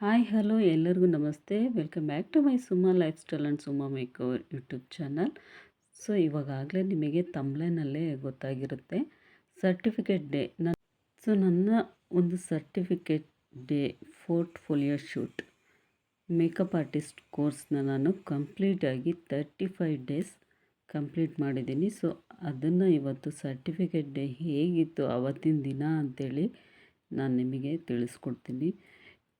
Hi, hello ಎಲ್ಲರಿಗೂ ನಮಸ್ತೆ. Welcome back to my Suma lifestyle and Suma makeover YouTube channel. So, ಇವಾಗಾಗಲೇ ನಿಮಗೆ ತಮ್ಲೈನಲ್ಲೇ ಗೊತ್ತಾಗಿರುತ್ತೆ, ಸರ್ಟಿಫಿಕೇಟ್ ಡೇ. ನನ್ನ ಸೊ, ನನ್ನ ಒಂದು certificate day portfolio shoot. Makeup artist ಕೋರ್ಸ್ನ ನಾನು ಕಂಪ್ಲೀಟಾಗಿ ತರ್ಟಿ ಫೈವ್ ಡೇಸ್ ಕಂಪ್ಲೀಟ್ ಮಾಡಿದ್ದೀನಿ. ಸೊ, ಅದನ್ನು ಇವತ್ತು ಸರ್ಟಿಫಿಕೇಟ್ ಡೇ ಹೇಗಿತ್ತು ಆವತ್ತಿನ ದಿನ ಅಂಥೇಳಿ ನಾನು ನಿಮಗೆ ತಿಳಿಸ್ಕೊಡ್ತೀನಿ.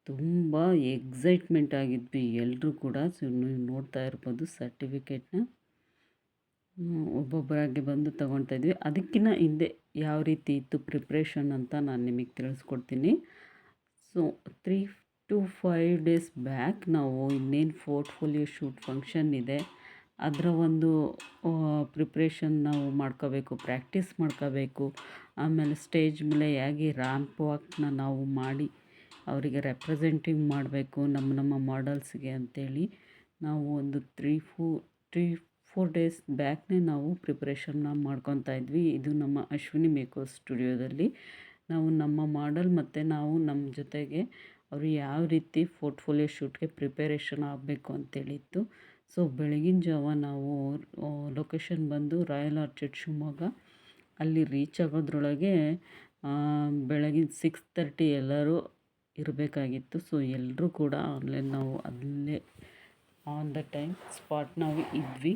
ತುಂಬ ಎಕ್ಸೈಟ್ಮೆಂಟ್ ಆಗಿದ್ವಿ. ಎಲ್ಲರೂ ಕೂಡ ಸೊ ನೀವು ನೋಡ್ತಾ ಇರ್ಬೋದು ಸರ್ಟಿಫಿಕೇಟ್ನ ಒಬ್ಬೊಬ್ಬರಾಗಿ ಬಂದು ತಗೊಳ್ತಾ ಇದ್ವಿ. ಅದಕ್ಕಿಂತ ಹಿಂದೆ ಯಾವ ರೀತಿ ಇತ್ತು ಪ್ರಿಪ್ರೇಷನ್ ಅಂತ ನಾನು ನಿಮಗೆ ತಿಳಿಸ್ಕೊಡ್ತೀನಿ. So three to five days back ನಾವು ಇನ್ನೇನು ಪೋರ್ಟ್ಫೋಲಿಯೋ ಶೂಟ್ ಫಂಕ್ಷನ್ ಇದೆ. ಅದರ ಒಂದು ಪ್ರಿಪ್ರೇಷನ್ ನಾವು ಮಾಡ್ಕೋಬೇಕು ಪ್ರಾಕ್ಟೀಸ್ ಮಾಡ್ಕೋಬೇಕು. ಆಮೇಲೆ ಸ್ಟೇಜ್ ಮೇಲೆ ಹೇಗೆ ರ್ಯಾಂಪ್ ವಾಕ್ನ ನಾವು ಮಾಡಿ ಅವರಿಗೆ ರೆಪ್ರೆಸೆಂಟಿಂಗ್ ಮಾಡಬೇಕು ನಮ್ಮ ನಮ್ಮ ಮಾಡಲ್ಸ್ಗೆ ಅಂಥೇಳಿ ನಾವು ಒಂದು three four three four days ಬ್ಯಾಕ್ನೇ ನಾವು ಪ್ರಿಪ್ರೇಷನ್ನ ಮಾಡ್ಕೊತಾ ಇದ್ವಿ. ಇದು ನಮ್ಮ ಅಶ್ವಿನಿ ಮೇಕೋ ಸ್ಟುಡಿಯೋದಲ್ಲಿ ನಾವು ನಮ್ಮ ಮಾಡಲ್ ಮತ್ತು ನಾವು ನಮ್ಮ ಜೊತೆಗೆ ಅವರು ಯಾವ ರೀತಿ ಪೋರ್ಟ್ಫೋಲಿಯೋ ಶೂಟ್ಗೆ ಪ್ರಿಪೇರೇಷನ್ ಆಗಬೇಕು ಅಂತೇಳಿತ್ತು. ಸೊ ಬೆಳಗಿನ ಜಾವ ನಾವು ಲೊಕೇಶನ್ ಬಂದು ರಾಯಲ್ ಆರ್ಚಿಡ್ ಶಿವಮೊಗ್ಗ ಅಲ್ಲಿ ರೀಚ್ ಆಗೋದ್ರೊಳಗೆ ಬೆಳಗಿನ ಸಿಕ್ಸ್ ತರ್ಟಿ ಎಲ್ಲರೂ ಇರಬೇಕಾಗಿತ್ತು. ಸೊ ಎಲ್ಲರೂ ಕೂಡ ಆನ್ಲೈನ್ ನಾವು ಅಲ್ಲೇ ಆನ್ ದ ಟೈಮ್ ಸ್ಪಾಟ್ ನಾವು ಇದ್ವಿ.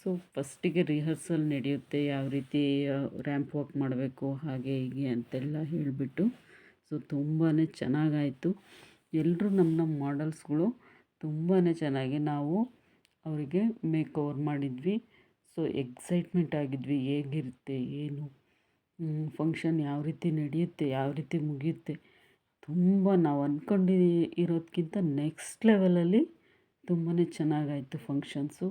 ಸೊ ಫಸ್ಟಿಗೆ ರಿಹರ್ಸಲ್ ನಡೆಯುತ್ತೆ, ಯಾವ ರೀತಿ ರ್ಯಾಂಪ್ ವಾಕ್ ಮಾಡಬೇಕು, ಹಾಗೆ ಹೀಗೆ ಅಂತೆಲ್ಲ ಹೇಳಿಬಿಟ್ಟು. ಸೊ ತುಂಬಾ ಚೆನ್ನಾಗಾಯಿತು. ಎಲ್ಲರೂ ನಮ್ಮ ನಮ್ಮ ಮಾಡಲ್ಸ್ಗಳು ತುಂಬಾ ಚೆನ್ನಾಗಿ ನಾವು ಅವರಿಗೆ ಮೇಕ್ ಓವರ್ ಮಾಡಿದ್ವಿ. ಸೊ ಎಕ್ಸೈಟ್ಮೆಂಟ್ ಆಗಿದ್ವಿ. ಹೇಗಿರುತ್ತೆ, ಏನು ಫಂಕ್ಷನ್ ಯಾವ ರೀತಿ ನಡೆಯುತ್ತೆ, ಯಾವ ರೀತಿ ಮುಗಿಯುತ್ತೆ. ತುಂಬ ನಾವು ಅಂದ್ಕೊಂಡು ಇರೋದಕ್ಕಿಂತ ನೆಕ್ಸ್ಟ್ ಲೆವೆಲಲ್ಲಿ ತುಂಬಾ ಚೆನ್ನಾಗಾಯಿತು ಫಂಕ್ಷನ್ಸು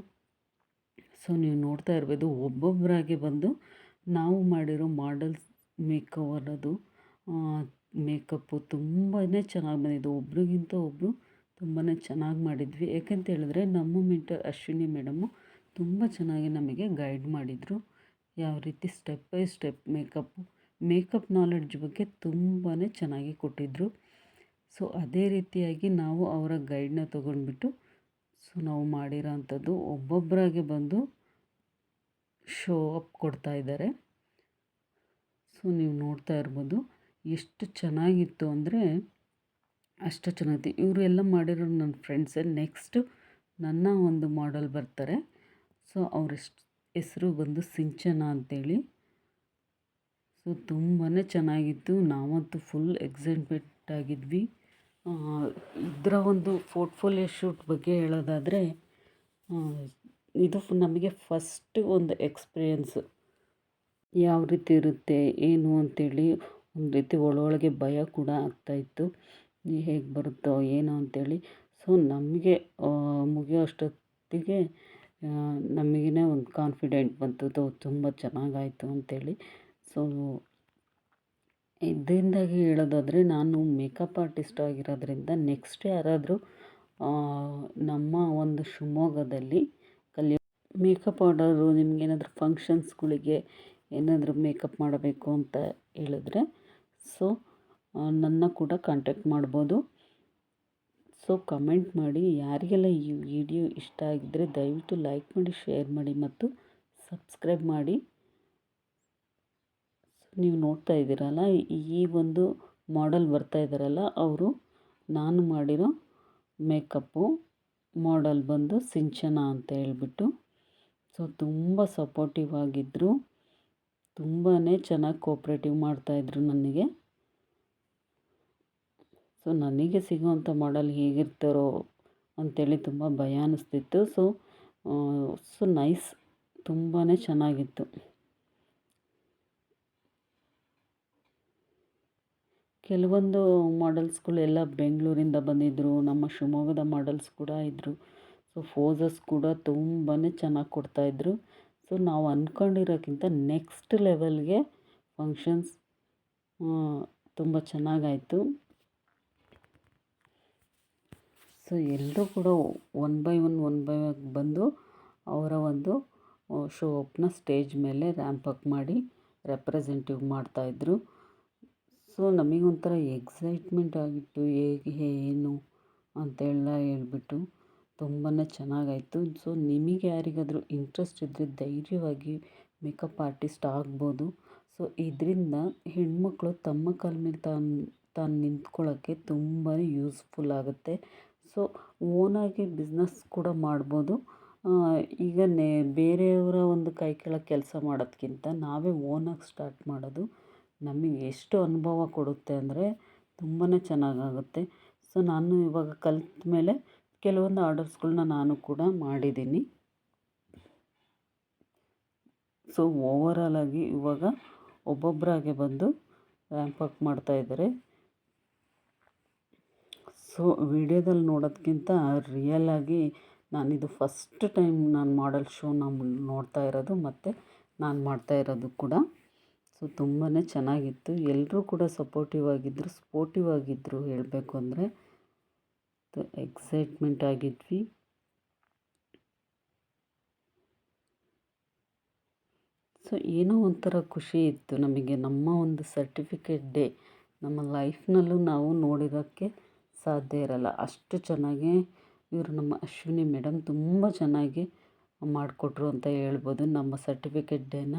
ಸೊ ನೀವು ನೋಡ್ತಾ ಇರ್ಬೋದು ಒಬ್ಬೊಬ್ಬರಾಗೆ ಬಂದು ನಾವು ಮಾಡಿರೋ ಮಾಡಲ್ಸ್ ಮೇಕಪ್ ಅದು ಮೇಕಪ್ಪು ತುಂಬಾ ಚೆನ್ನಾಗಿ ಬಂದಿದ್ದು. ಒಬ್ರಿಗಿಂತ ಒಬ್ಬರು ತುಂಬಾ ಚೆನ್ನಾಗಿ ಮಾಡಿದ್ವಿ. ಯಾಕಂತ ಹೇಳಿದ್ರೆ, ನಮ್ಮ ಮೆಂಟರ್ ಅಶ್ವಿನಿ ಮೇಡಮು ತುಂಬ ಚೆನ್ನಾಗಿ ನಮಗೆ ಗೈಡ್ ಮಾಡಿದರು. ಯಾವ ರೀತಿ step by step makeup makeup knowledge ಬಗ್ಗೆ ತುಂಬಾ ಚೆನ್ನಾಗಿ ಕೊಟ್ಟಿದ್ದರು ಸೊ ಅದೇ ರೀತಿಯಾಗಿ ನಾವು ಅವರ ಗೈಡ್ನ ತೊಗೊಂಡ್ಬಿಟ್ಟು ಸೊ ನಾವು ಮಾಡಿರೋ ಅಂಥದ್ದು ಒಬ್ಬೊಬ್ಬರಾಗೆ ಬಂದು ಶೋ ಅಪ್ ಕೊಡ್ತಾ ಇದ್ದಾರೆ. ಸೊ ನೀವು ನೋಡ್ತಾ ಇರ್ಬೋದು ಎಷ್ಟು ಚೆನ್ನಾಗಿತ್ತು ಅಂದರೆ ಅಷ್ಟು ಚೆನ್ನಾಗಿತ್ತು. ಇವರು ಎಲ್ಲ ಮಾಡಿರೋ ನನ್ನ ಫ್ರೆಂಡ್ಸೇ ನೆಕ್ಸ್ಟು ನನ್ನ ಒಂದು ಮಾಡಲ್ ಬರ್ತಾರೆ. ಸೊ ಅವ್ರ ಹೆಸರು ಬಂದು ಸಿಂಚನ ಅಂತೇಳಿ. ಸೊ ತುಂಬಾ ಚೆನ್ನಾಗಿತ್ತು. ನಾವಂತೂ ಫುಲ್ ಎಕ್ಸೈಟ್ಮೆಂಟ್ ಆಗಿದ್ವಿ. ಇದರ ಒಂದು ಪೋರ್ಟ್ಫೋಲಿಯೋ ಶೂಟ್ ಬಗ್ಗೆ ಹೇಳೋದಾದರೆ ಇದು ನಮಗೆ ಫಸ್ಟ್ ಒಂದು ಎಕ್ಸ್ಪೀರಿಯನ್ಸ್ ಯಾವ ರೀತಿ ಇರುತ್ತೆ, ಏನು ಅಂಥೇಳಿ ಒಂದು ರೀತಿ ಒಳೊಳಗೆ ಭಯ ಕೂಡ ಆಗ್ತಾಯಿತ್ತು ಹೇಗೆ ಬರುತ್ತೋ, ಏನೋ ಅಂಥೇಳಿ ಸೊ, ನಮಗೆ ಮುಗಿಯೋ ಅಷ್ಟೊತ್ತಿಗೆ ಒಂದು ಕಾನ್ಫಿಡೆಂಟ್ ಬಂತು. ತುಂಬ ಚೆನ್ನಾಗಾಯಿತು ಅಂಥೇಳಿ ಸೊ ಇದರಿಂದಾಗಿ ಹೇಳೋದಾದರೆ ನಾನು ಮೇಕಪ್ ಆರ್ಟಿಸ್ಟ್ ಆಗಿರೋದ್ರಿಂದ ನೆಕ್ಸ್ಟ್ ಯಾರಾದರೂ ನಮ್ಮ ಒಂದು ಶಿವಮೊಗ್ಗದಲ್ಲಿ ಕಲಿಯೋ ಮೇಕಪ್ ಆರ್ಡರು ನಿಮಗೇನಾದರೂ ಫಂಕ್ಷನ್ಸ್ಗಳಿಗೆ ಏನಾದರೂ ಮೇಕಪ್ ಮಾಡಬೇಕು ಅಂತ ಹೇಳಿದ್ರೆ ಸೊ ನನ್ನ ಕೂಡ ಕಾಂಟ್ಯಾಕ್ಟ್ ಮಾಡ್ಬೋದು. ಸೊ ಕಮೆಂಟ್ ಮಾಡಿ, ಯಾರಿಗೆಲ್ಲ ಈ ವಿಡಿಯೋ ಇಷ್ಟ ಆಗಿದ್ದರೆ ದಯವಿಟ್ಟು ಲೈಕ್ ಮಾಡಿ ಶೇರ್ ಮಾಡಿ ಮತ್ತು ಸಬ್ಸ್ಕ್ರೈಬ್ ಮಾಡಿ. ನೀವು ನೋಡ್ತಾ ಇದ್ದೀರಲ್ಲ, ಈ ಒಂದು ಮಾಡೆಲ್ ಬರ್ತಾ ಇದ್ದಾರಲ್ಲ, ಅವರು ನಾನು ಮಾಡಿರೋ ಮೇಕಪ್ಪು ಮಾಡೆಲ್ ಬಂದು ಸಿಂಚನ ಅಂತ ಹೇಳ್ಬಿಟ್ಟು. ಸೊ ತುಂಬ ಸಪೋರ್ಟಿವ್ ಆಗಿದ್ದರು ತುಂಬಾ ಚೆನ್ನಾಗಿ ಕೋಪ್ರೇಟಿವ್ ಮಾಡ್ತಾಯಿದ್ರು ನನಗೆ. ಸೊ ನನಗೆ ಸಿಗುವಂಥ ಮಾಡೆಲ್ ಹೇಗಿರ್ತಾರೋ ಅಂಥೇಳಿ ತುಂಬ ಭಯ ಅನ್ನಿಸ್ತಿತ್ತು ಸೊ ಸೊ ನೈಸ್ ತುಂಬಾ ಚೆನ್ನಾಗಿತ್ತು. ಕೆಲವೊಂದು ಮಾಡೆಲ್ಸ್ಗಳು ಎಲ್ಲ ಬೆಂಗಳೂರಿಂದ ಬಂದಿದ್ದರು ನಮ್ಮ ಶಿವಮೊಗ್ಗದ ಮಾಡೆಲ್ಸ್ ಕೂಡ ಇದ್ದರು ಸೊ ಫೋಸಸ್ ಕೂಡ ತುಂಬಾ ಚೆನ್ನಾಗಿ ಕೊಡ್ತಾಯಿದ್ರು ಸೊ ನಾವು ಅಂದ್ಕೊಂಡಿರೋಕ್ಕಿಂತ ನೆಕ್ಸ್ಟ್ ಲೆವೆಲ್ಗೆ ಫಂಕ್ಷನ್ಸ್ ತುಂಬ ಚೆನ್ನಾಗಾಯಿತು. ಸೊ ಎಲ್ಲರೂ ಕೂಡ one by one one by ಬಂದು ಅವರ ಒಂದು ಶೋ ಅಪ್ನ ಸ್ಟೇಜ್ ಮೇಲೆ ರ್ಯಾಂಪ್ ಅಪ್ ಮಾಡಿ ರೆಪ್ರೆಸೆಂಟಿವ್ ಮಾಡ್ತಾಯಿದ್ರು ಸೊ ನಮಗೊಂಥರ ಎಕ್ಸೈಟ್ಮೆಂಟ್ ಆಗಿತ್ತು, ಹೇಗೆ, ಏನು ಅಂತೆಲ್ಲ ಹೇಳ್ಬಿಟ್ಟು ತುಂಬಾ ಚೆನ್ನಾಗಾಯಿತು. ಸೊ ನಿಮಗೆ ಯಾರಿಗಾದರೂ ಇಂಟ್ರೆಸ್ಟ್ ಇದ್ದರೆ ಧೈರ್ಯವಾಗಿ ಮೇಕಪ್ ಆರ್ಟಿಸ್ಟ್ ಆಗ್ಬೋದು. ಸೊ ಇದರಿಂದ ಹೆಣ್ಮಕ್ಳು ತಮ್ಮ ಕಾಲ ಮೇಲೆ ತಾನು ತಾನು ನಿಂತ್ಕೊಳ್ಳೋಕ್ಕೆ ತುಂಬಾ ಯೂಸ್ಫುಲ್ ಆಗುತ್ತೆ. ಸೊ ಓನಾಗಿ ಬಿಸ್ನೆಸ್ ಕೂಡ ಮಾಡ್ಬೋದು. ಈಗ ನೇ, ಬೇರೆಯವರ ಒಂದು ಕೈ ಕೆಳಗೆ ಕೆಲಸ ಮಾಡೋದ್ಕಿಂತ ನಾವೇ ಓನಾಗಿ ಸ್ಟಾರ್ಟ್ ಮಾಡೋದು. ನಮಗೆ ಎಷ್ಟು ಅನುಭವ ಕೊಡುತ್ತೆ ಅಂದರೆ ತುಂಬಾ ಚೆನ್ನಾಗಾಗುತ್ತೆ. ಸೊ, ನಾನು ಇವಾಗ ಕಲಿತ ಮೇಲೆ ಕೆಲವೊಂದು ಆರ್ಡರ್ಸ್ಗಳನ್ನ ನಾನು ಕೂಡ ಮಾಡಿದ್ದೀನಿ. ಸೊ ಓವರಾಲಾಗಿ ಇವಾಗ ಒಬ್ಬೊಬ್ಬರಾಗೆ ಬಂದು ರ್ಯಾಂಪ್ ಅಪ್ ಮಾಡ್ತಾಯಿದ್ದಾರೆ ಸೊ, ವಿಡಿಯೋದಲ್ಲಿ ನೋಡೋದಕ್ಕಿಂತ ರಿಯಲಾಗಿ ನಾನಿದು ಫಸ್ಟ್ ಟೈಮ್ ನಾನು ಮಾಡಲ್ ಶೋ ನಾನು ನೋಡ್ತಾ ಇರೋದು ಮತ್ತು ನಾನು ಮಾಡ್ತಾ ಇರೋದು ಕೂಡ. ಸೊ ತುಂಬಾ ಚೆನ್ನಾಗಿತ್ತು. ಎಲ್ಲರೂ ಕೂಡ ಸಪೋರ್ಟಿವ್ ಆಗಿದ್ದರು ಸ್ಪೋರ್ಟಿವ್ ಆಗಿದ್ದರು ಹೇಳಬೇಕು ಅಂದರೆ. ಎಕ್ಸೈಟ್ಮೆಂಟ್ ಆಗಿದ್ವಿ. ಸೊ, ಏನೋ ಒಂಥರ ಖುಷಿ ಇತ್ತು ನಮಗೆ. ನಮ್ಮ ಒಂದು ಸರ್ಟಿಫಿಕೇಟ್ ಡೇ ನಮ್ಮ ಲೈಫ್ನಲ್ಲೂ ನಾವು ನೋಡಿರೋಕ್ಕೆ ಸಾಧ್ಯ ಇರಲ್ಲ. ಅಷ್ಟು ಚೆನ್ನಾಗಿ ಇವರು ನಮ್ಮ ಅಶ್ವಿನಿ ಮೇಡಮ್ ತುಂಬ ಚೆನ್ನಾಗಿ ಮಾಡಿಕೊಟ್ರು ಅಂತ ಹೇಳ್ಬೋದು ನಮ್ಮ ಸರ್ಟಿಫಿಕೇಟ್ ಡೇನ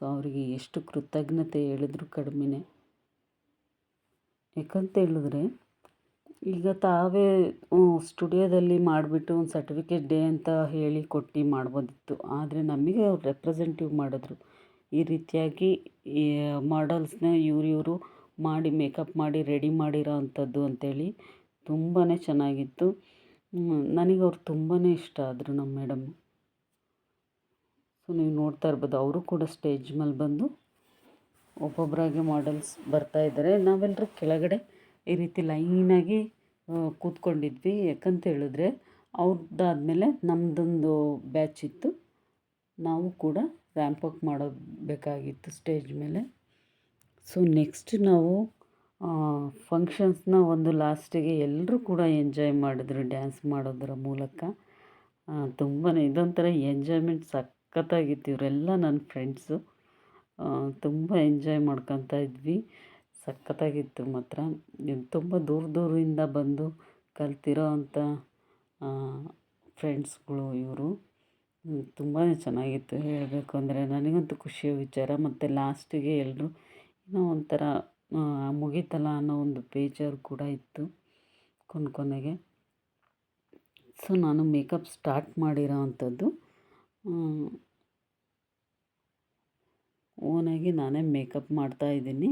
ಸೊ ಅವರಿಗೆ ಎಷ್ಟು ಕೃತಜ್ಞತೆ ಹೇಳಿದ್ರು ಕಡಿಮೆನೇ. ಯಾಕಂತ ಹೇಳಿದ್ರೆ, ಈಗ ತಾವೇ ಸ್ಟುಡಿಯೋದಲ್ಲಿ ಮಾಡಿಬಿಟ್ಟು ಒಂದು ಸರ್ಟಿಫಿಕೇಟ್ ಡೇ ಅಂತ ಹೇಳಿ ಕೊಟ್ಟು ಮಾಡ್ಬೋದಿತ್ತು. ಆದರೆ ನಮಗೆ ಅವ್ರು ರೆಪ್ರೆಸೆಂಟಿವ್ ಮಾಡಿದ್ರು. ಈ ರೀತಿಯಾಗಿ, ಈ ಮಾಡಲ್ಸ್ನ ಇವ್ರು ಇವರು ಮಾಡಿ ಮೇಕಪ್ ಮಾಡಿ ರೆಡಿ ಮಾಡಿರೋ ಅಂಥದ್ದು ಅಂಥೇಳಿ ತುಂಬಾ ಚೆನ್ನಾಗಿತ್ತು. ನನಗೆ ಅವ್ರು ತುಂಬಾ ಇಷ್ಟ ಆದರು ನಮ್ಮ ಮೇಡಮ್ ಸೊ ನೀವು ನೋಡ್ತಾ ಇರ್ಬೋದು, ಅವರು ಕೂಡ ಸ್ಟೇಜ್ ಮೇಲೆ ಬಂದು ಒಬ್ಬೊಬ್ಬರಾಗಿ ಮಾಡೆಲ್ಸ್ ಬರ್ತಾ ಇದ್ದಾರೆ. ನಾವೆಲ್ಲರೂ ಕೆಳಗಡೆ ಈ ರೀತಿ ಲೈನಾಗಿ ಕೂತ್ಕೊಂಡಿದ್ವಿ. ಯಾಕಂತ ಹೇಳಿದ್ರೆ ಅವ್ರದ್ದಾದ್ಮೇಲೆ ನಮ್ಮದೊಂದು ಬ್ಯಾಚ್ ಇತ್ತು. ನಾವು ಕೂಡ ರ್ಯಾಂಪ್ ವಾಕ್ ಮಾಡಬೇಕಾಗಿತ್ತು ಸ್ಟೇಜ್ ಮೇಲೆ. ಸೊ ನೆಕ್ಸ್ಟ್ ನಾವು ಫಂಕ್ಷನ್ಸ್ನ ಒಂದು ಲಾಸ್ಟಿಗೆ ಎಲ್ಲರೂ ಕೂಡ ಎಂಜಾಯ್ ಮಾಡಿದ್ರು ಡ್ಯಾನ್ಸ್ ಮಾಡೋದರ ಮೂಲಕ. ತುಂಬಾ ಇದೊಂಥರ ಎಂಜಾಯ್ಮೆಂಟ್ ಸಖತ್ತಾಗಿತ್ತು, ಇವರೆಲ್ಲ ನನ್ನ ಫ್ರೆಂಡ್ಸು. ತುಂಬ ಎಂಜಾಯ್ ಮಾಡ್ಕೊತಾ ಇದ್ವಿ. ಸಖತ್ತಾಗಿತ್ತು ಮಾತ್ರ. ತುಂಬ ದೂರ ದೂರದಿಂದ ಬಂದು ಕಲ್ತಿರೋ ಅಂಥ ಫ್ರೆಂಡ್ಸ್ಗಳು ಇವರು. ತುಂಬಾ ಚೆನ್ನಾಗಿತ್ತು ಹೇಳಬೇಕು ಅಂದರೆ. ನನಗಂತೂ ಖುಷಿಯ ವಿಚಾರ. ಮತ್ತು ಲಾಸ್ಟಿಗೆ ಎಲ್ಲರೂ ಏನೋ ಒಂಥರ ಮುಗೀತಲ್ಲ ಅನ್ನೋ ಒಂದು ಬೇಜಾರು ಕೂಡ ಇತ್ತು ಕೊನೆ ಕೊನೆಗೆ. ಸೊ, ನಾನು ಮೇಕಪ್ ಸ್ಟಾರ್ಟ್ ಮಾಡಿರೋ ಅಂಥದ್ದು. ಓನಾಗಿ ನಾನೇ ಮೇಕಪ್ ಮಾಡ್ತಾಯಿದ್ದೀನಿ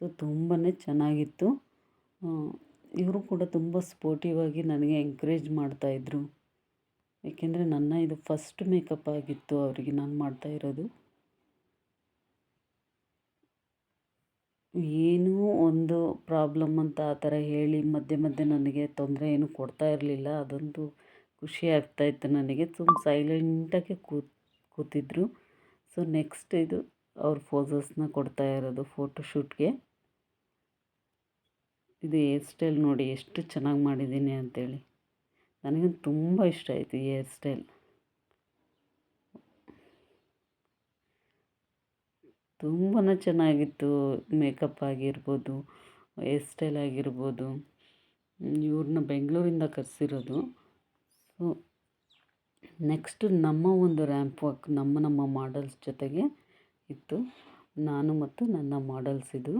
ಸೊ ತುಂಬಾ ಚೆನ್ನಾಗಿತ್ತು. ಇವರು ಕೂಡ ತುಂಬ ಸ್ಪೋರ್ಟಿವ್ ಆಗಿ ನನಗೆ ಎಂಕರೇಜ್ ಮಾಡ್ತಾಯಿದ್ರು ಏಕೆಂದರೆ ನನ್ನ ಇದು ಫಸ್ಟ್ ಮೇಕಪ್ ಆಗಿತ್ತು ಅವರಿಗೆ ನಾನು ಮಾಡ್ತಾ ಇರೋದು. ಏನೂ ಒಂದು ಪ್ರಾಬ್ಲಮ್ ಅಂತ ಆ ಥರ ಹೇಳಿ ಮಧ್ಯೆ ಮಧ್ಯೆ ನನಗೆ ತೊಂದರೆ ಏನು ಕೊಡ್ತಾ ಇರಲಿಲ್ಲ. ಅದೊಂದು ಖುಷಿ ಆಗ್ತಾಯಿತ್ತು ನನಗೆ. ತುಂಬ ಸೈಲೆಂಟಾಗಿ ಕೂತ್ ಕೂತಿದ್ರು. ಸೊ ನೆಕ್ಸ್ಟ್ ಇದು ಅವ್ರ ಫೋಸಸ್ನ ಕೊಡ್ತಾ ಇರೋದು ಫೋಟೋಶೂಟ್ಗೆ ಇದು ಹೇರ್ ಸ್ಟೈಲ್ ನೋಡಿ ಎಷ್ಟು ಚೆನ್ನಾಗಿ ಮಾಡಿದ್ದೀನಿ ಅಂಥೇಳಿ ನನಗಂತೂ ತುಂಬ ಇಷ್ಟ ಆಯಿತು ಈ ಹೇರ್ ಸ್ಟೈಲ್ ತುಂಬಾ ಚೆನ್ನಾಗಿತ್ತು. ಮೇಕಪ್ ಆಗಿರ್ಬೋದು ಹೇರ್ ಸ್ಟೈಲ್ ಆಗಿರ್ಬೋದು. ಇವ್ರನ್ನ ಬೆಂಗಳೂರಿಂದ ಕರೆಸಿರೋದು. ನೆಕ್ಸ್ಟ್ ನಮ್ಮ ಒಂದು ರ್ಯಾಂಪ್ ವಾಕ್ ನಮ್ಮ ನಮ್ಮ ಮಾಡಲ್ಸ್ ಜೊತೆಗೆ ಇತ್ತು. ನಾನು ಮತ್ತು ನನ್ನ ಮಾಡಲ್ಸ್ ಇದು.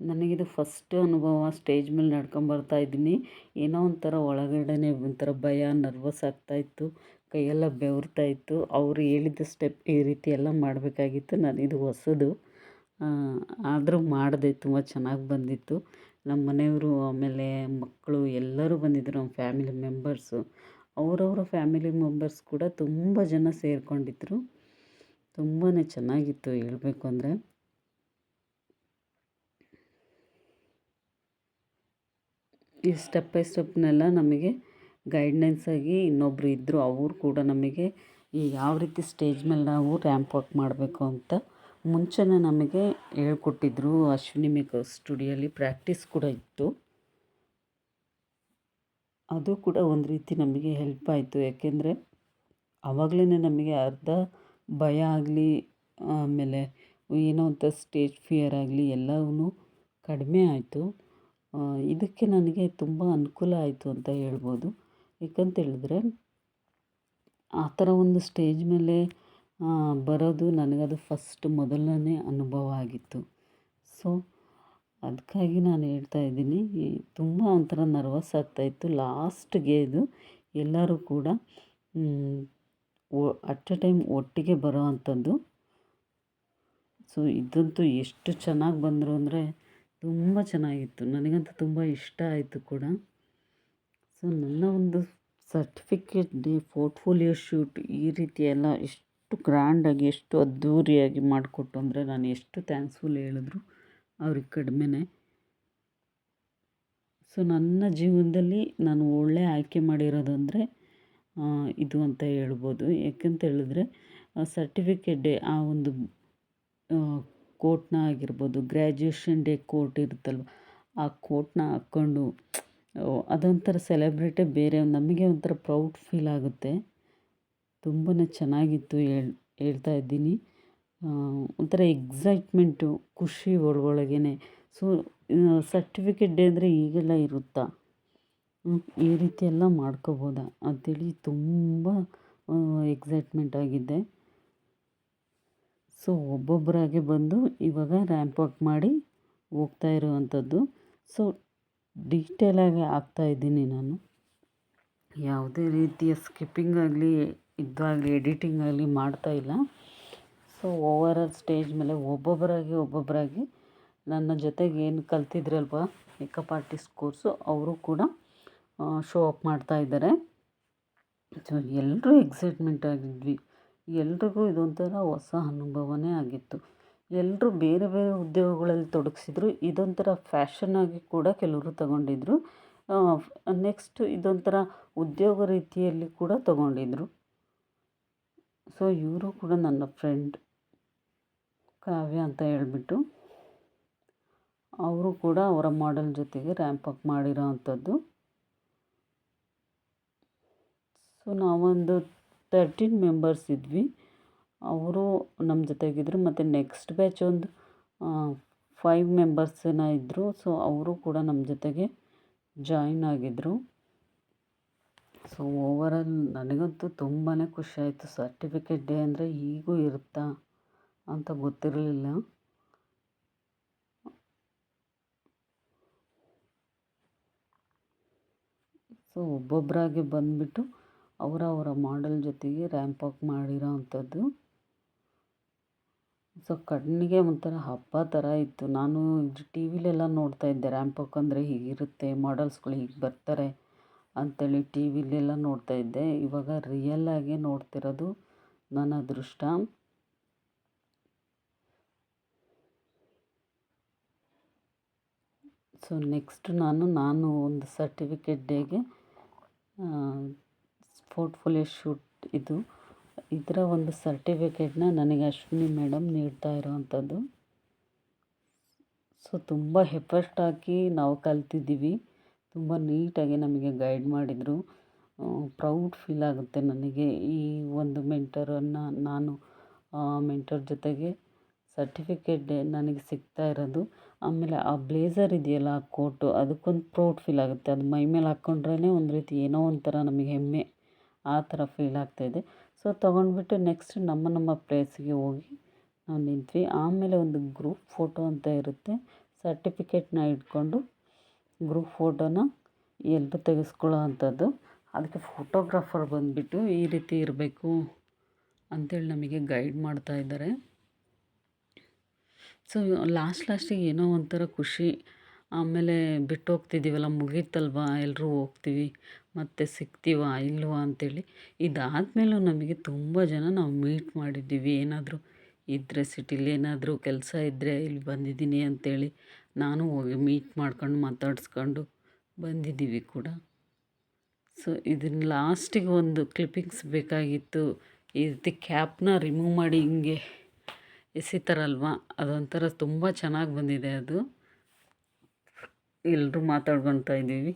ನನಗಿದು ಫಸ್ಟ್ ಅನುಭವ ಸ್ಟೇಜ್ ಮೇಲೆ ನಡ್ಕೊಂಬರ್ತಾ ಇದ್ದೀನಿ. ಏನೋ ಒಂಥರ ಒಳಗಡೆನೆ ಒಂಥರ ಭಯ ನರ್ವಸ್ ಆಗ್ತಾಯಿತ್ತು ಕೈಯೆಲ್ಲ ಬೆವರ್ತಾ ಇತ್ತು. ಅವರು ಹೇಳಿದ ಸ್ಟೆಪ್ ಈ ರೀತಿ ಎಲ್ಲ ಮಾಡಬೇಕಾಗಿತ್ತು. ನಾನು ಇದು ಹೊಸದು. ಆದರೂ ಮಾಡಿದೆ ತುಂಬ ಚೆನ್ನಾಗಿ ಬಂದಿತ್ತು. ನಮ್ಮ ಮನೆಯವರು ಆಮೇಲೆ ಮಕ್ಕಳು ಎಲ್ಲರೂ ಬಂದಿದ್ದರು ನಮ್ಮ ಫ್ಯಾಮಿಲಿ ಮೆಂಬರ್ಸು. ಅವರವರ ಫ್ಯಾಮಿಲಿ ಮೆಂಬರ್ಸ್ ಕೂಡ ತುಂಬ ಜನ ಸೇರಿಕೊಂಡಿದ್ರು. ತುಂಬಾ ಚೆನ್ನಾಗಿತ್ತು ಹೇಳಬೇಕು ಅಂದರೆ. ಈ ಸ್ಟೆಪ್ ಬೈ ಸ್ಟೆಪ್ನೆಲ್ಲ ನಮಗೆ ಗೈಡ್ನೆನ್ಸ್ ಆಗಿ ಇನ್ನೊಬ್ಬರು ಇದ್ದರು ಅವರು ಕೂಡ ನಮಗೆ ಈ ಯಾವ ರೀತಿ ಸ್ಟೇಜ್ ಮೇಲೆ ನಾವು ರ್ಯಾಂಪ್ ವಾಕ್ ಮಾಡಬೇಕು ಅಂತ ಮುಂಚೆನೇ ನಮಗೆ ಹೇಳ್ಕೊಟ್ಟಿದ್ರು ಅಶ್ವಿನಿ ಮೇಕಪ್ ಸ್ಟುಡಿಯೋಲಿ ಪ್ರಾಕ್ಟೀಸ್ ಕೂಡ ಇತ್ತು. ಅದು ಕೂಡ ಒಂದು ರೀತಿ ನಮಗೆ ಹೆಲ್ಪ್ ಆಯಿತು. ಯಾಕೆಂದರೆ ಆವಾಗಲೇ ನಮಗೆ ಅರ್ಧ ಭಯ ಆಗಲಿ, ಆಮೇಲೆ ಏನೋ ಅಂತ ಸ್ಟೇಜ್ ಫಿಯರ್ ಆಗಲಿ ಎಲ್ಲವೂ ಕಡಿಮೆ ಆಯಿತು. ಇದಕ್ಕೆ ನನಗೆ ತುಂಬ ಅನುಕೂಲ ಆಯಿತು ಅಂತ ಹೇಳ್ಬೋದು. ಯಾಕಂತೇಳಿದ್ರೆ ಆ ಥರ ಒಂದು ಸ್ಟೇಜ್ ಮೇಲೆ ಬರೋದು ನನಗದು ಫಸ್ಟ್ ಮೊದಲನೇ ಅನುಭವ ಆಗಿತ್ತು. ಸೊ ಅದಕ್ಕಾಗಿ ನಾನು ಹೇಳ್ತಾ ಇದ್ದೀನಿ ತುಂಬ ಒಂಥರ ನರ್ವಸ್ ಆಗ್ತಾಯಿತ್ತು ಲಾಸ್ಟ್ಗೆ ಇದು. ಎಲ್ಲರೂ ಕೂಡ ಅಟ್ ಎ ಟೈಮ್ ಒಟ್ಟಿಗೆ ಬರೋ ಅಂಥದ್ದು. ಸೊ ಇದಂತೂ ಎಷ್ಟು ಚೆನ್ನಾಗಿ ಬಂದರು ಅಂದರೆ ತುಂಬ ಚೆನ್ನಾಗಿತ್ತು. ನನಗಂತೂ ತುಂಬ ಇಷ್ಟ ಆಯಿತು ಕೂಡ. ಸೊ ನನ್ನ ಒಂದು ಸರ್ಟಿಫಿಕೇಟ್ ಡೇ ಪೋರ್ಟ್ಫೋಲಿಯೋ ಶೂಟ್ ಈ ರೀತಿ ಎಲ್ಲ ಎಷ್ಟು ಗ್ರ್ಯಾಂಡಾಗಿ, ಎಷ್ಟು ಅದ್ಧೂರಿಯಾಗಿ ಮಾಡಿಕೊಟ್ಟು ಅಂದರೆ ನಾನು ಎಷ್ಟು ಥ್ಯಾಂಕ್ಸ್ಫುಲ್ ಹೇಳಿದ್ರು ಅವ್ರಿಗೆ ಕಡಿಮೆನೇ. ಸೊ ನನ್ನ ಜೀವನದಲ್ಲಿ ನಾನು ಒಳ್ಳೆಯ ಆಯ್ಕೆ ಮಾಡಿರೋದಂದರೆ ಇದು ಅಂತ ಹೇಳ್ಬೋದು. ಯಾಕೆಂತ ಹೇಳಿದ್ರೆ ಸರ್ಟಿಫಿಕೇಟ್ ಡೇ ಆ ಒಂದು ಕೋಟ್ನ ಆಗಿರ್ಬೋದು ಗ್ರ್ಯಾಜುಯೇಷನ್ ಡೇ ಕೋಟ್ ಇರುತ್ತಲ್ವ, ಆ ಕೋಟ್ನ ಹಾಕ್ಕೊಂಡು ಅದೊಂಥರ ಸೆಲೆಬ್ರೇಟೇ ಬೇರೆ, ನಮಗೆ ಒಂಥರ ಪ್ರೌಡ್ ಫೀಲ್ ಆಗುತ್ತೆ. ತುಂಬಾ ಚೆನ್ನಾಗಿತ್ತು ಹೇಳ್, ಹೇಳ್ತಾ ಇದ್ದೀನಿ. ಒಂಥರ ಎಕ್ಸೈಟ್ಮೆಂಟು ಖುಷಿ ಒಳಗೊಳಗೇ ಸೊ ಸರ್ಟಿಫಿಕೇಟ್ ಡೇ ಅಂದರೆ ಈಗೆಲ್ಲ ಇರುತ್ತಾ? ಈ ರೀತಿ ಎಲ್ಲ ಮಾಡ್ಕೋಬೋದಾ? ಅಂಥೇಳಿ ತುಂಬ ಎಕ್ಸೈಟ್ಮೆಂಟ್ ಆಗಿದ್ದೆ ಸೊ ಒಬ್ಬೊಬ್ಬರಾಗೆ ಬಂದು ಇವಾಗ ರ್ಯಾಂಪ್ ವಾಕ್ ಮಾಡಿ ಹೋಗ್ತಾ ಇರುವಂಥದ್ದು. ಸೊ ಡೀಟೇಲಾಗಿ ಇದ್ದೀನಿ ನಾನು. ಯಾವುದೇ ರೀತಿಯ ಸ್ಕಿಪ್ಪಿಂಗ್ ಆಗಲಿ ಇದಾಗಲಿ ಆಗಲಿ ಮಾಡ್ತಾಯಿಲ್ಲ ಸೊ ಓವರಾಲ್ ಸ್ಟೇಜ್ ಮೇಲೆ ಒಬ್ಬೊಬ್ಬರಾಗಿ ಒಬ್ಬೊಬ್ಬರಾಗಿ ನನ್ನ ಜೊತೆಗೆ ಏನು ಕಲ್ತಿದ್ರಲ್ವ ಮೇಕಪ್ ಆರ್ಟಿಸ್ಟ್ ಕೋರ್ಸು ಅವರು ಕೂಡ ಶೋ ಅಪ್ ಮಾಡ್ತಾ ಇದ್ದಾರೆ. ಸೊ ಎಲ್ಲರೂ ಎಕ್ಸೈಟ್ಮೆಂಟ್ ಆಗಿದ್ವಿ. ಎಲ್ರಿಗೂ ಇದೊಂಥರ ಹೊಸ ಅನುಭವನೇ ಆಗಿತ್ತು. ಎಲ್ಲರೂ ಬೇರೆ ಬೇರೆ ಉದ್ಯೋಗಗಳಲ್ಲಿ ತೊಡಗಿಸಿದ್ರು. ಇದೊಂಥರ ಫ್ಯಾಷನ್ ಆಗಿ ಕೂಡ ಕೆಲವರು ತಗೊಂಡಿದ್ರು. ನೆಕ್ಸ್ಟ್ ಇದೊಂಥರ ಉದ್ಯೋಗ ರೀತಿಯಲ್ಲಿ ಕೂಡ ತಗೊಂಡಿದ್ರು. ಸೊ ಇವರು ಕೂಡ ನನ್ನ ಫ್ರೆಂಡ್ ಕಾವ್ಯ ಅಂತ ಹೇಳ್ಬಿಟ್ಟು ಅವರು ಕೂಡ ಅವರ ಮಾಡೆಲ್ ಜೊತೆಗೆ ರ್ಯಾಂಪ್ ಅಪ್ ಮಾಡಿರೋ ಅಂಥದ್ದು. ಸೊ ನಾವೊಂದು ತರ್ಟೀನ್ ಮೆಂಬರ್ಸ್ ಇದ್ವಿ. ಅವರು ನಮ್ಮ ಜೊತೆಗಿದ್ರು ಮತ್ತು ನೆಕ್ಸ್ಟ್ ಬ್ಯಾಚ್ ಒಂದು ಫೈವ್ ಮೆಂಬರ್ಸ್ ಇದ್ದರು ಸೊ ಅವರು ಕೂಡ ನಮ್ಮ ಜೊತೆಗೆ ಜಾಯಿನ್ ಆಗಿದ್ದರು ಸೊ ಓವರಾಲ್ ನನಗಂತೂ ತುಂಬಾ ಖುಷಿ ಆಯಿತು. ಸರ್ಟಿಫಿಕೇಟ್ ಡೇ ಅಂದರೆ ಹೀಗೂ ಇರುತ್ತಾ ಅಂತ ಗೊತ್ತಿರಲಿಲ್ಲ. ಸೊ ಒಬ್ಬೊಬ್ಬರಾಗಿ ಬಂದುಬಿಟ್ಟು ಅವರವರ ಮಾಡೆಲ್ ಜೊತೆಗೆ ರ್ಯಾಂಪ್ ವಾಕ್ ಮಾಡಿರೋ ಅಂಥದ್ದು. ಸೊ ಕಣ್ಣಿಗೆ ಒಂಥರ ಹಬ್ಬ ಥರ ಇತ್ತು. ನಾನು ಇದು ಟಿ ವಿಲೆಲ್ಲ ನೋಡ್ತಾ ಇದ್ದೆ. ರ್ಯಾಂಪ್ ವಾಕ್ ಅಂದರೆ ಹೀಗಿರುತ್ತೆ ಮಾಡಲ್ಸ್ಗಳು ಹೀಗೆ ಬರ್ತಾರೆ. ಅಂಥೇಳಿ ಟಿ ವಿಲೆಲ್ಲ ನೋಡ್ತಾ ಇದ್ದೆ. ಇವಾಗ ರಿಯಲ್ಲಾಗೆ ನೋಡ್ತಿರೋದು ನನ್ನ ಅದೃಷ್ಟ. ಸೊ ನೆಕ್ಸ್ಟ್ ನಾನು ನಾನು ಒಂದು ಸರ್ಟಿಫಿಕೇಟ್ ಡೇಗೆ ಪೋರ್ಟ್ಫೋಲಿಯೋ ಶೂಟ್ ಇದು. ಇದರ ಒಂದು ಸರ್ಟಿಫಿಕೇಟ್ನ ನನಗೆ ಅಶ್ವಿನಿ ಮೇಡಮ್ ನೀಡ್ತಾ ಇರೋವಂಥದ್ದು. ಸೊ ತುಂಬ ಎಫರ್ಟ್ ಹಾಕಿ ನಾವು ಕಲ್ತಿದ್ದೀವಿ. ತುಂಬ ನೀಟಾಗಿ ನಮಗೆ ಗೈಡ್ ಮಾಡಿದರು. ಪ್ರೌಡ್ ಫೀಲ್ ಆಗುತ್ತೆ ನನಗೆ ಈ ಒಂದು ಮೆಂಟರನ್ನು ನಾನು ಮೆಂಟರ್ ಜೊತೆಗೆ ಸರ್ಟಿಫಿಕೇಟ್ ನನಗೆ ಸಿಗ್ತಾ ಇರೋದು. ಆಮೇಲೆ ಆ ಬ್ಲೇಝರ್ ಇದೆಯಲ್ಲ, ಆ ಕೋಟು, ಅದಕ್ಕೊಂದು ಪ್ರೌಡ್ ಫೀಲ್ ಆಗುತ್ತೆ. ಅದು ಮೈ ಮೇಲೆ ಹಾಕ್ಕೊಂಡ್ರೇ ಒಂದು ರೀತಿ ಏನೋ ಒಂಥರ ನಮಗೆ ಹೆಮ್ಮೆ, ಆ ಥರ ಫೀಲ್ ಆಗ್ತಾಯಿದೆ ಸೊ, ತೊಗೊಂಡ್ಬಿಟ್ಟು ನೆಕ್ಸ್ಟ್ ನಮ್ಮ ನಮ್ಮ ಪ್ಲೇಸಿಗೆ ಹೋಗಿ ನಾವು ನಿಂತ್ವಿ. ಆಮೇಲೆ ಒಂದು ಗ್ರೂಪ್ ಫೋಟೋ ಅಂತ ಇರುತ್ತೆ. ಸರ್ಟಿಫಿಕೇಟ್ನ ಇಟ್ಕೊಂಡು ಗ್ರೂಪ್ ಫೋಟೋನ ಎಲ್ಲರೂ ತೆಗೆಸ್ಕೊಳ್ಳೋ ಅಂಥದ್ದು ಅದಕ್ಕೆ ಫೋಟೋಗ್ರಾಫರ್ ಬಂದುಬಿಟ್ಟು ಈ ರೀತಿ ಇರಬೇಕು ಅಂಥೇಳಿ ನಮಗೆ ಗೈಡ್ ಮಾಡ್ತಾ ಇದ್ದಾರೆ. ಸೊ ಲಾಸ್ಟ್ ಲಾಸ್ಟಿಗೆ ಏನೋ ಒಂಥರ ಖುಷಿ. ಆಮೇಲೆ ಬಿಟ್ಟು ಹೋಗ್ತಿದ್ದೀವಲ್ಲ ಮುಗೀತಲ್ವಾ ಎಲ್ಲರೂ ಹೋಗ್ತೀವಿ, ಮತ್ತೆ ಸಿಗ್ತೀವಾ, ಇಲ್ವಾ ಅಂತೇಳಿ. ಇದಾದಮೇಲೂ ನಮಗೆ ತುಂಬ ಜನ ನಾವು ಮೀಟ್ ಮಾಡಿದ್ದೀವಿ. ಏನಾದರೂ ಇದ್ದರೆ ಸಿಟಿಲಿ ಏನಾದರೂ ಕೆಲಸ ಇದ್ದರೆ ಇಲ್ಲಿ ಬಂದಿದ್ದೀನಿ ಅಂತೇಳಿ. ನಾನು ಹೋಗಿ ಮೀಟ್ ಮಾಡ್ಕೊಂಡು ಮಾತಾಡಿಸ್ಕೊಂಡು ಬಂದಿದ್ದೀವಿ ಕೂಡ. ಸೊ ಇದನ್ನ ಲಾಸ್ಟಿಗೆ ಒಂದು ಕ್ಲಿಪ್ಪಿಂಗ್ಸ್ ಬೇಕಾಗಿತ್ತು. ಈ ರೀತಿ ಕ್ಯಾಪ್ನ ರಿಮೂವ್ ಮಾಡಿ ಹಿಂಗೆ ಎಸಿತಾರಲ್ವ? ಅದೊಂಥರ ತುಂಬ ಚೆನ್ನಾಗಿ ಬಂದಿದೆ ಅದು. ಎಲ್ಲರೂ ಮಾತಾಡ್ಕೊತಾ ಇದ್ದೀವಿ.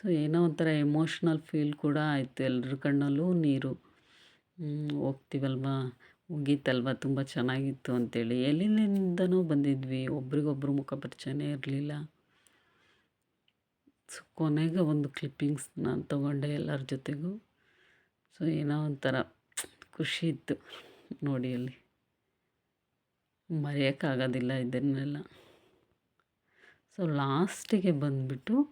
ಸೊ ಏನೋ ಒಂಥರ ಎಮೋಷ್ನಲ್ ಫೀಲ್ ಕೂಡ ಆಯಿತು ಎಲ್ಲರ ಕಣ್ಣಲ್ಲೂ ನೀರು. ಹೋಗ್ತೀವಲ್ವಾ? ಮುಗೀತಲ್ವ? ತುಂಬ ಚೆನ್ನಾಗಿತ್ತು ಅಂತೇಳಿ. ಎಲ್ಲಿಂದನೋ ಬಂದಿದ್ವಿ. ಒಬ್ರಿಗೊಬ್ರು ಮುಖ ಪರಿಚಯನೇ ಇರಲಿಲ್ಲ. ಸೊ, ಕೊನೆಗೆ ಒಂದು ಕ್ಲಿಪ್ಪಿಂಗ್ಸ್ ನಾನು ತೊಗೊಂಡೆ ಎಲ್ಲರ ಜೊತೆಗೂ. ಸೊ, ಏನೋ ಒಂಥರ ಖುಷಿ ಇತ್ತು ನೋಡಿ ಅಲ್ಲಿ. ಮರೆಯೋಕ್ಕಾಗೋದಿಲ್ಲ ಇದನ್ನೆಲ್ಲ. ಸೊ, ಲಾಸ್ಟಿಗೆ ಬಂದುಬಿಟ್ಟು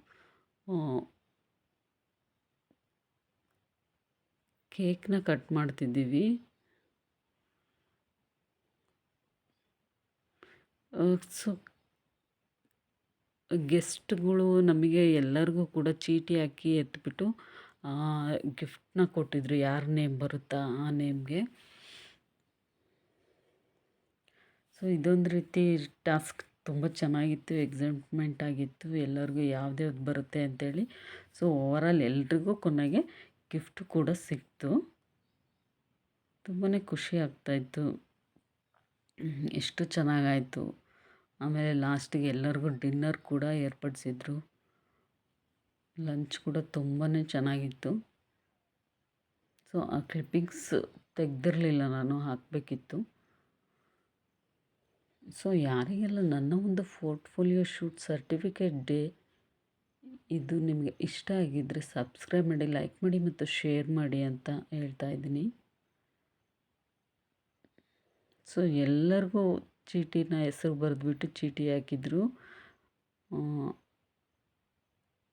ಕೇಕ್ನ ಕಟ್ ಮಾಡ್ತಿದ್ದೀವಿ. ಸೊ, ಗೆಸ್ಟ್ಗಳು ನಮಗೆ ಎಲ್ಲರಿಗೂ ಕೂಡ ಚೀಟಿ ಹಾಕಿ ಎತ್ಬಿಟ್ಟು ಗಿಫ್ಟನ್ನ ಕೊಟ್ಟಿದ್ರು. ಯಾರ ನೇಮ್ ಬರುತ್ತಾ ಆ ನೇಮ್ಗೆ. ಸೊ, ಇದೊಂದು ರೀತಿ ಟಾಸ್ಕ್ ತುಂಬ ಚೆನ್ನಾಗಿತ್ತು, ಎಕ್ಸೈಟ್ಮೆಂಟ್ ಆಗಿತ್ತು. ಎಲ್ಲರಿಗೂ ಯಾವ್ದು ಬರುತ್ತೆ ಅಂತೇಳಿ. ಸೊ ಓವರಾಲ್ ಎಲ್ರಿಗೂ ಕೊನೆಗೆ ಗಿಫ್ಟ್ ಕೂಡ ಸಿಕ್ತು. ತುಂಬಾ ಖುಷಿ ಆಗ್ತಾಯಿತ್ತು ಎಷ್ಟು ಚೆನ್ನಾಗಾಯಿತು. ಆಮೇಲೆ ಲಾಸ್ಟಿಗೆ ಎಲ್ಲರಿಗೂ ಡಿನ್ನರ್ ಕೂಡ ಏರ್ಪಡಿಸಿದ್ರು. ಲಂಚ್ ಕೂಡ ತುಂಬಾ ಚೆನ್ನಾಗಿತ್ತು. ಸೊ, ಆ ಕ್ಲಿಪ್ಪಿಂಗ್ಸ್ ತೆಗ್ದಿರಲಿಲ್ಲ ನಾನು, ಹಾಕಬೇಕಿತ್ತು. ಸೊ, ಯಾರಿಗೆಲ್ಲ ನನ್ನ ಒಂದು ಪೋರ್ಟ್ಫೋಲಿಯೋ ಶೂಟ್ ಸರ್ಟಿಫಿಕೇಟ್ ಡೇ ಇದು ನಿಮಗೆ ಇಷ್ಟ ಆಗಿದ್ದರೆ ಸಬ್ಸ್ಕ್ರೈಬ್ ಮಾಡಿ, ಲೈಕ್ ಮಾಡಿ ಮತ್ತು ಶೇರ್ ಮಾಡಿ ಅಂತ ಹೇಳ್ತಾ ಇದ್ದೀನಿ. ಸೊ, ಎಲ್ಲರಿಗೂ ಚೀಟಿನ ಹೆಸರು ಬರೆದ್ಬಿಟ್ಟು ಚೀಟಿ ಹಾಕಿದ್ರು.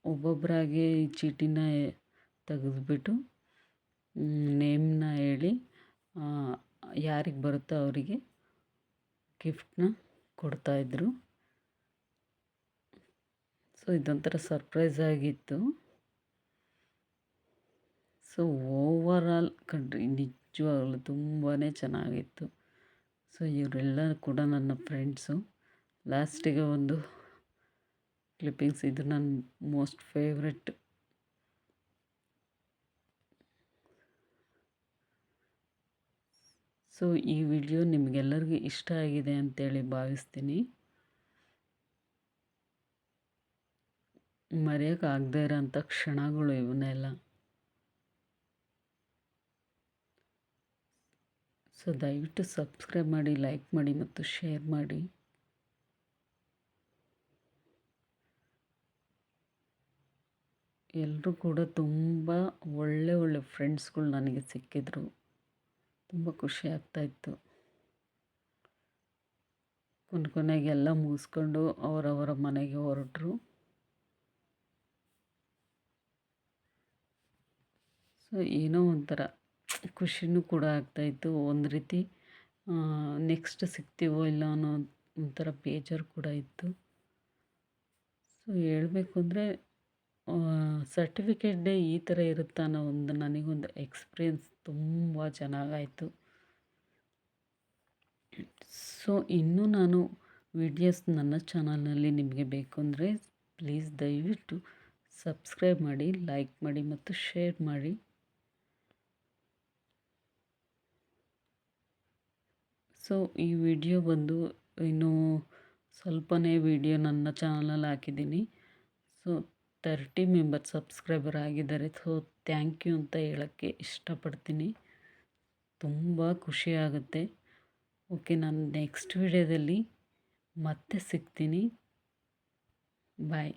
ಒಬ್ಬೊಬ್ಬರಾಗೆ ಈ ಚೀಟಿನ ತೆಗೆದ್ಬಿಟ್ಟು ನೇಮ್ನ ಹೇಳಿ ಯಾರಿಗೆ ಬರುತ್ತೋ ಅವರಿಗೆ ಗಿಫ್ಟನ್ನ ಕೊಡ್ತಾಯಿದ್ರು ಸೊ, ಇದೊಂಥರ ಸರ್ಪ್ರೈಸ್ ಆಗಿತ್ತು. ಸೊ, ಓವರಾಲ್ ಕಂಡ್ರಿ, ನಿಜವಾಗ್ಲೂ ತುಂಬಾ ಚೆನ್ನಾಗಿತ್ತು. ಸೊ ಇವರೆಲ್ಲ ಕೂಡ ನನ್ನ ಫ್ರೆಂಡ್ಸು. ಲಾಸ್ಟಿಗೆ ಒಂದು ಕ್ಲಿಪ್ಪಿಂಗ್ಸ್ ಇದು ನನ್ನ ಮೋಸ್ಟ್ ಫೇವ್ರೆಟ್. ಸೊ, ಈ ವಿಡಿಯೋ ನಿಮಗೆಲ್ಲರಿಗೂ ಇಷ್ಟ ಆಗಿದೆ ಅಂತೇಳಿ ಭಾವಿಸ್ತೀನಿ. ಮರೆಯೋಕ್ಕಾಗದೇ ಇರೋಂಥ ಕ್ಷಣಗಳು ಇವನ್ನೆಲ್ಲ. ಸೊ ದಯವಿಟ್ಟು ಸಬ್ಸ್ಕ್ರೈಬ್ ಮಾಡಿ, ಲೈಕ್ ಮಾಡಿ ಮತ್ತು ಶೇರ್ ಮಾಡಿ. ಎಲ್ಲರೂ ಕೂಡ ತುಂಬ ಒಳ್ಳೆ ಒಳ್ಳೆ ಫ್ರೆಂಡ್ಸ್ಗಳು ನನಗೆ ಸಿಕ್ಕಿದ್ರು. ತುಂಬ ಖುಷಿ ಆಗ್ತಾಯಿತ್ತು ಕೊನೆ ಕೊನೆಗೆ ಎಲ್ಲ ಮುಗಿಸ್ಕೊಂಡು ಅವರವರ ಮನೆಗೆ ಹೊರಟರು. ಸೊ ಏನೋ ಒಂಥರ. ಖುಷಿನೂ ಕೂಡ ಆಗ್ತಾಯಿತ್ತು ಒಂದು ರೀತಿ ನೆಕ್ಸ್ಟ್ ಸಿಗ್ತೀವೋ ಇಲ್ಲ ಅನ್ನೋ ಒಂಥರ ಬೇಜಾರು ಕೂಡ ಇತ್ತು. ಸೊ ಹೇಳಬೇಕು ಅಂದರೆ ಸರ್ಟಿಫಿಕೇಟ್ ಡೇ ಈ ಥರ ಇರುತ್ತಾ ಅನ್ನೋ ಒಂದು ನನಗೊಂದು ಎಕ್ಸ್ಪೀರಿಯೆನ್ಸ್ ತುಂಬ ಚೆನ್ನಾಗಾಯಿತು. ಸೊ ಇನ್ನೂ ನಾನು ವಿಡಿಯೋಸ್ ನನ್ನ ಚಾನಲ್ನಲ್ಲಿ ನಿಮಗೆ ಬೇಕು ಅಂದರೆ ಪ್ಲೀಸ್ ದಯವಿಟ್ಟು ಸಬ್ಸ್ಕ್ರೈಬ್ ಮಾಡಿ ಲೈಕ್ ಮಾಡಿ ಮತ್ತು ಶೇರ್ ಮಾಡಿ. ಸೊ, ಈ ವಿಡಿಯೋ ಬಂದು ಇನ್ನೂ ಸ್ವಲ್ಪನೇ ವಿಡಿಯೋ ನನ್ನ ಚಾನಲಲ್ಲಿ ಹಾಕಿದ್ದೀನಿ. ಸೊ, ತರ್ಟಿ ಮೆಂಬರ್ ಸಬ್ಸ್ಕ್ರೈಬರ್ ಆಗಿದ್ದಾರೆ. ಸೊ ಥ್ಯಾಂಕ್ ಯು ಅಂತ ಹೇಳೋಕ್ಕೆ ಇಷ್ಟಪಡ್ತೀನಿ. ತುಂಬ ಖುಷಿಯಾಗುತ್ತೆ ಓಕೆ, ನಾನು ನೆಕ್ಸ್ಟ್ ವಿಡಿಯೋದಲ್ಲಿ ಮತ್ತೆ ಸಿಗ್ತೀನಿ. ಬಾಯ್.